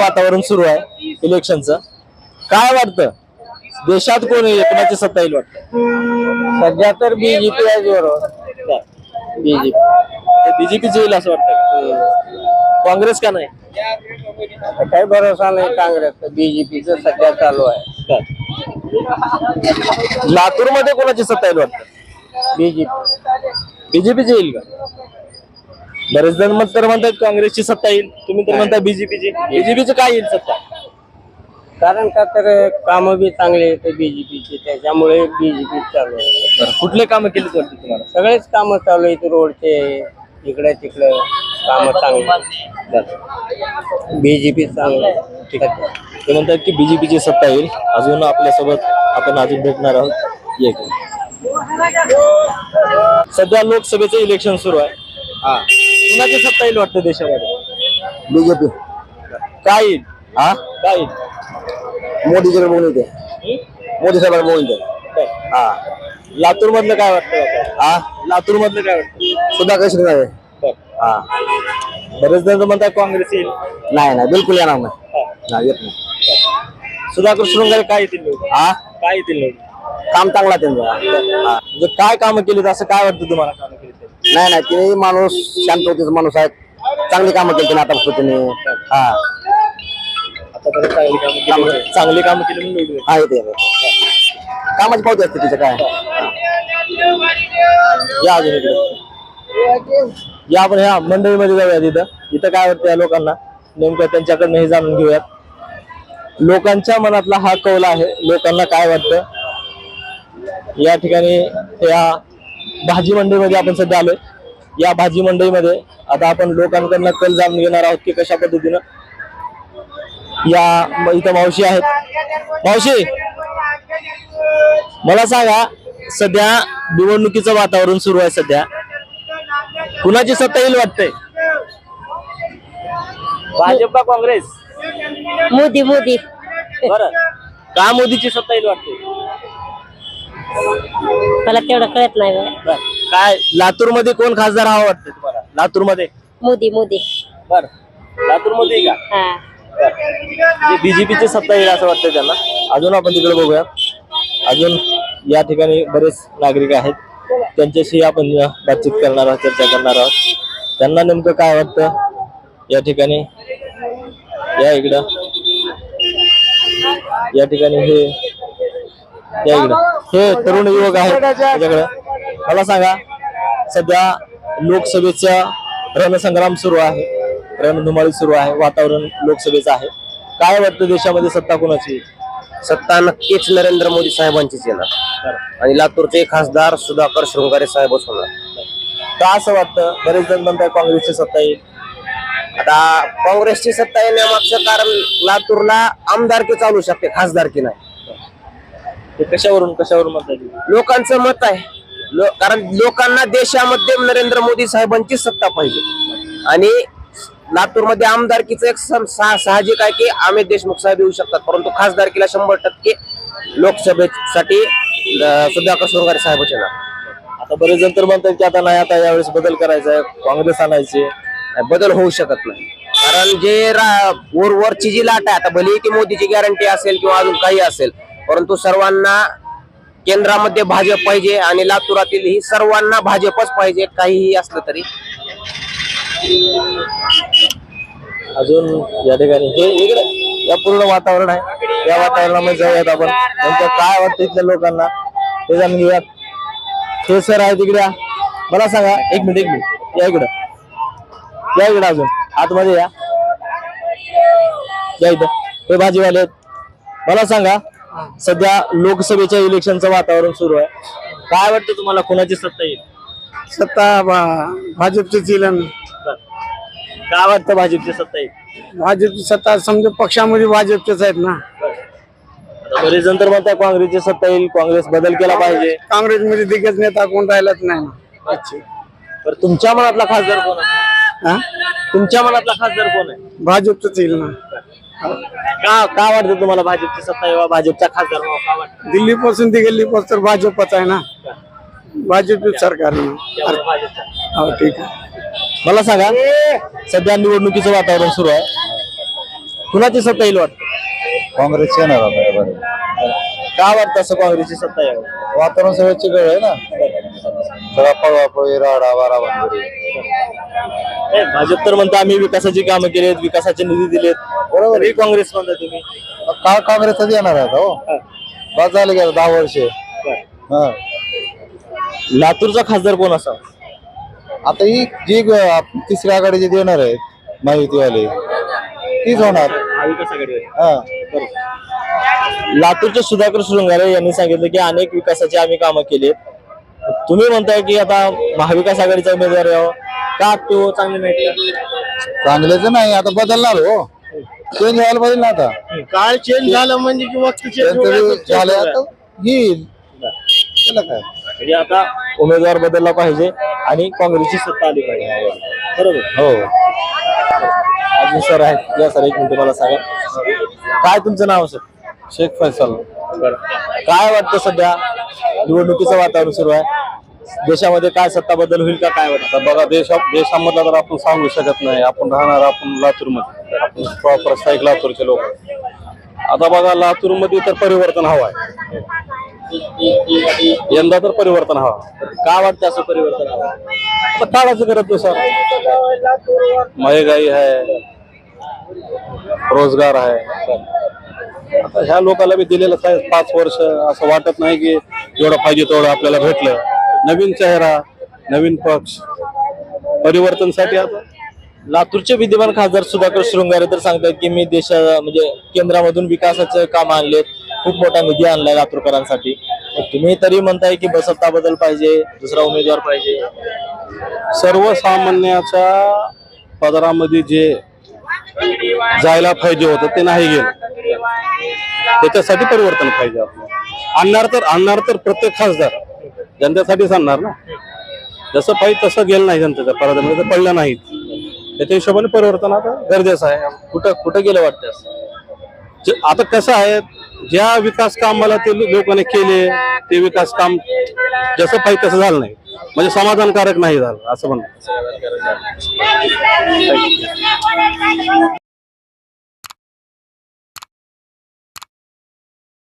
वातावरण सुरू आहे इलेक्शनचं. काय वाटतं? देशात कोण कोणाची सत्ता येईल वाटतं? सध्या तर बीजेपी आहे जोरावर. बीजेपी बीजेपीच येईल असं वाटतं? काँग्रेस का नाही? काही भरोसा नाही काँग्रेस बीजेपीचं सध्या चालू आहे. लातूरमध्ये कोणाची सत्ता येईल वाटतं? बीजेपी बीजेपीची येईल का? बरेच जण मत तर म्हणतात काँग्रेसची सत्ता येईल. तुम्ही तर म्हणता बीजेपीची बीजेपीची काय येईल सत्ता? कारण का तर कामं बी चांगले आहेत बीजेपीचे त्याच्यामुळे बीजेपी चालू आहे. कुठले कामं केली वाटतं तुम्हाला? सगळेच कामं चालू आहेत रोडचे इकडे तिकडे कामं चांगली बीजेपी चांगलं ठीक आहे. ते म्हणतात की बीजेपीची सत्ता येईल. अजून आपल्यासोबत आपण अजून भेटणार आहोत. एक सध्या लोकसभेचं इलेक्शन सुरू आहे. कुणाची सत्ता येईल वाटतं देशामध्ये? बीजेपी. काय येईल? हा? काय येईल? मोदीकडे बघून येते. मोदी साहेबांना बघून येते. हा. लातूर मधलं काय वाटतं हा? लातूर मधलं काय वाटतं? सुधाकर शिंदे हा. बरेच जण म्हणतात काँग्रेस येईल. नाही नाही बिलकुल येणार नाही. नाही येत नाही. सुधाकर शृंगारे काय येतील निवडून? हा? काय येतील निवडून? काम चांगला आहे त्यांचा. हा. म्हणजे काय कामं केलीत? असं काय वाटतं तुम्हाला? नाही नाही तिने माणूस शांत होतीचा माणूस आहे. चांगली कामं केली त्याने आतापासून तिने. हा. आतापर्यंत चांगली कामं केली चांगली कामं केली म्हणून निवडून हा येते येते. कामाची पावती असते तिचं काय. या अजून इकडे. या आपण ह्या मंडळीमध्ये जाऊया तिथं इथं काय वाटतं या लोकांना? नेमकं त्यांच्याकडनं हे जाणून घेऊयात. लोकांच्या मनातला हा कौल आहे. लोकांना काय वाटतं? या ठिकाणी या भाजी मंडईमध्ये आपण सध्या आलोय. या भाजी मंडईमध्ये आता आपण लोकांकडनं कल जाणून घेणार आहोत की कशा पद्धतीनं. या इथं मावशी आहेत. मावशी! मला सांगा सध्या निवडणुकीचं वातावरण सुरू आहे सध्या. कुणाची सत्ता येईल वाटतंय? भाजप का काँग्रेस? मोदी मोदी. बर. का मोदीची सत्ता येईल वाटते मला तेवढं कळत नाही बा. बर. काय लातूरमध्ये कोण खासदार हवा वाटतं तुम्हाला? लातूरमध्ये मोदी मोदी. बर. लातूरमध्ये का? हा. बीजेपीची सत्ता येईल असं वाटतं त्यांना. अजून आपण तिकडे बघूया. अजून या ठिकाणी बरेच नागरिक आहेत. त्यांच्याशी आपण बातचीत करणार आहोत चर्चा करणार आहोत. त्यांना नेमकं काय वाटतं? या ठिकाणी. या इकडं. या ठिकाणी हे या इकडं. हे तरुण युवक आहेत त्याच्याकडे. मला सांगा सध्या लोकसभेचा रणसंग्राम सुरू आहे. रणधुमाळी सुरू आहे. वातावरण लोकसभेचं आहे. काय वाटतं देशामध्ये सत्ता कोणाची? सत्ता नक्कीच नरेंद्र मोदी साहेबांचीच येणार. आणि लातूरचे खासदार सुधाकर शृंगारे साहेबच होणार. का असं वाटतं? बरेच जण म्हणतात काँग्रेसची सत्ता येईल. आता काँग्रेसची सत्ता येण्यामागचं कारण लातूरला आमदारकी चालू शकते खासदारकी नाही. ते कशावरून कशावरून म्हणतात येईल? लोकांचं मत आहे. लो- कारण लोकांना देशामध्ये नरेंद्र मोदी साहेबांची सत्ता पाहिजे. आणि लातूरमध्ये आमदारकीचं एक सम- सा- साहजिक आहे की अमित देशमुख साहेब येऊ शकतात. परंतु खासदारकीला शंभर टक्के लोकसभेसाठी अं, सुधाकर शृंगारे साहेबच येणार. आता बरेच जण तर म्हणतात की आता नाही आता यावेळेस बदल करायचा आहे काँग्रेस आणायचे बदल होऊ शकत नाही. कारण जे रा- वरवरची जी लाट आहे आता भले ती मोदीची गॅरंटी असेल किंवा अजून काही असेल परंतु सर्वांना केंद्रामध्ये भाजप पाहिजे आणि लातूरातील ही सर्वांना भाजपच पाहिजे काहीही असलं तरी. अजून या ठिकाणी हे इकडे या पूर्ण वातावरण आहे. या वातावरणामध्ये जाऊयात आपण. नेमकं काय वाटतं इथल्या लोकांना? हे जाणून घेऊयात. हे सर आहे तिकडे मला सांगा एक मिनिट एक मिनिट. या इकडं. या इकडं अजून. आतमध्ये या. या इथं. हे भाजीवाले आहेत. मला सांगा सध्या लोकसभेच्या इलेक्शनचं वातावरण सुरू आहे. काय वाटतं तुम्हाला कोणाची सत्ता येईल? सत्ता भाजपचीच येईल काय वाटतं भाजपची सत्ता येईल? भाजपची सत्ता समजा पक्षामध्ये भाजपचेच आहेत ना. आता बरेच जण तर म्हणतात काँग्रेसची सत्ता येईल काँग्रेस बदल केला पाहिजे. काँग्रेसमध्ये दिग्गज नेता कोण राहिलाच नाही ना. तर तुमच्या मनातला खासदार कोण आहे? हा? तुमच्या मनातला खासदार कोण आहे? भाजपचंच येईल ना. का का वाटतं तुम्हाला भाजपची सत्ता यावा भाजपचा खासदार व्हावा का वाटतं? दिल्ली पासून ते गल्ली तर भाजपच आहे ना. भाजपच सरकार. त्यामुळे भाजपचा. हो ठीक आहे. मला सांगा सध्या निवडणुकीचं वातावरण सुरू आहे. कुणाची सत्ता येईल वाटतं? काँग्रेस येणार आता. का वाटतं असं काँग्रेसची सत्ता यावं? वातावरण सगळं चिकळ आहे ना. सगळा पळवापळी राडा वाराबांधरी ए, भाजप तर म्हणतं आम्ही विकासाची कामं केलीत विकासाचे निधी दिलेत. बरोबर तरी काँग्रेस म्हणता तुम्ही? का काँग्रेसच येणार आहे आता हो. बस झाले गेलं दहा वर्षे. हा. लातूरचा खासदार कोण असा आता ही जी ग- आप- तिसऱ्या आघाडीचे देणार आहेत माहितीवाले तीच होणार. हा. लातूरचे सुधाकर शृंगारे यांनी सांगितलं की अनेक विकासाची आम्ही कामं केली तुम्ही म्हणताय की आता महाविकास आघाडीचा उमेदवार यावं. का तो चांगले नाहीत चांगलेच नाही आता बदलणार हो. चेंज व्हायला पाहिजे ना आता. काळ चेंज झालं म्हणजे त्यांचं जे झालं आता. येईल. त्याला काय? म्हणजे आता उमेदवार बदलला पाहिजे आणि काँग्रेसची सत्ता आली पाहिजे. बरोबर? हो. अजून सर आहेत. या सर एक मिनिट मला सांगा. काय तुमचं नाव सर? शेख फैसल. काय वाटतं सध्या? निवडणुकीचं वातावरण सुरू आहे. देशामध्ये काय सत्ता बदल होईल का काय वाटतं? बघा देशा देशामधला तर आपण सांगू शकत नाही. आपण राहणार आपण लातूरमध्ये. आपण प्रॉपर स्थायिक लातूरचे लोक. आता बघा लातूरमध्ये तर परिवर्तन हवं आहे. यंदा तर परिवर्तन हवं. का वाटतं असं परिवर्तन हवं? काळाचं करत सर महंगाई आहे. रोजगार आहे. आता ह्या लोकांना बी दिलेलं आहे पाच वर्ष. असं वाटत नाही की जेवढं पाहिजे तेवढं आपल्याला भेटलं. नवीन चेहरा नवीन पक्ष. परिवर्तनसाठी आता लातूरचे विद्यमान खासदार सुधाकर शृंगारे तर सांगतात की मी देशा म्हणजे केंद्रामधून विकासाचं काम आणलेत. खूप मोठा निधी आणलाय लातूरकरांसाठी. तुम्ही तरी म्हणताय की बसत्ता बदल पाहिजे दुसरा उमेदवार पाहिजे. सर्वसामान्याच्या पदरामध्ये जे जायला पाहिजे होतं ते नाही गेलं. त्याच्यासाठी परिवर्तन पाहिजे आपलं आणणार तर आणणार तर प्रत्येक खासदार. जनतेसाठीच आणणार ना. जसं पाहिजे तसं गेलं नाही जनतेचं पदरामध्ये तर पडलं नाही. त्याच्या हिशोबाने परिवर्तन आता गरजेचं आहे. कुठं कुठं गेलं वाटतं असं? जे- आता कसं आहे ज्या विकास कामाला ते लोकांनी केले ते विकास काम जसं पाहिजे तसं झालं नाही. म्हणजे समाधानकारक नाही झालं असं म्हणणं.